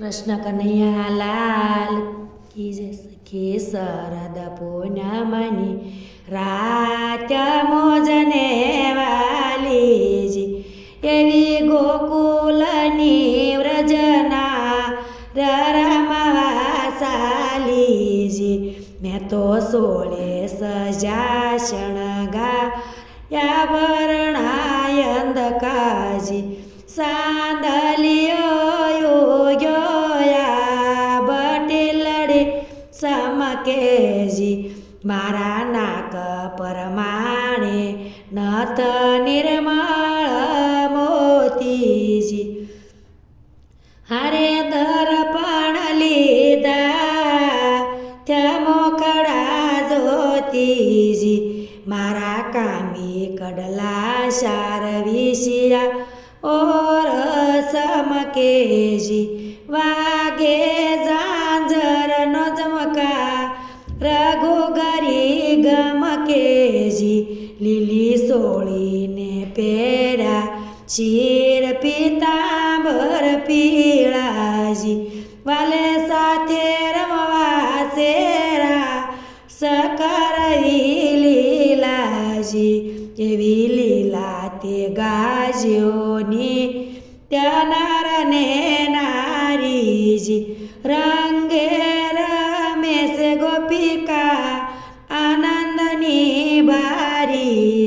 કૃષ્ણ કનૈયા લાલ, કી શરદ પૂનમની રાત મોજને વાલીજી, એવી ગોકુલની વ્રજના રરમવા સાલીજી, મેં તો સોળે સજા શણગા યા વર્ણાય અંધકાજી સાંદલિયો સમકેજી મારા નાક પરમાણે નથ નિર્મળ મોતીજી હરે દર્પણ લીધા ત્યાં મોકળા જોતીજી મારા કામી કડલા શાર વિશિયા ઓર સમકેજી વાગે राघो गरी गमकेजी लिली सोळीने पेरा शिर पितांबर पिळाजी वाले साथे रमवासे सकरवी लिलाजी जेवी लिला ते गाजीओनी त्या नारने नारीजी रंगे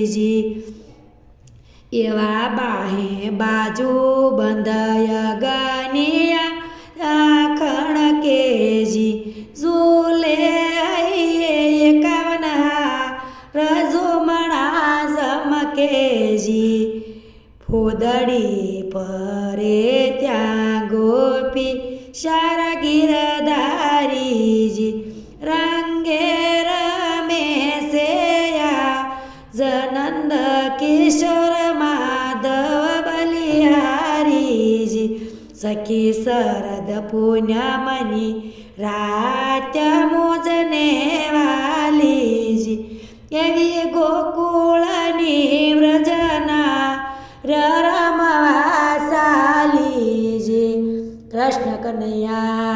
બારીજી એવા બાહે બાજુ બંધય ગનિયા ખણ કેજી. ઝૂલે એકાવન રજુમણા સમકેજી ફોદડી પરે ત્યાં ગોપી શારા સખી શરદ પુણ્યમની રાત મોજને વાલીજી એવી ગોકુળની વ્રજના રરમવા સાલીજી કૃષ્ણ કનૈયા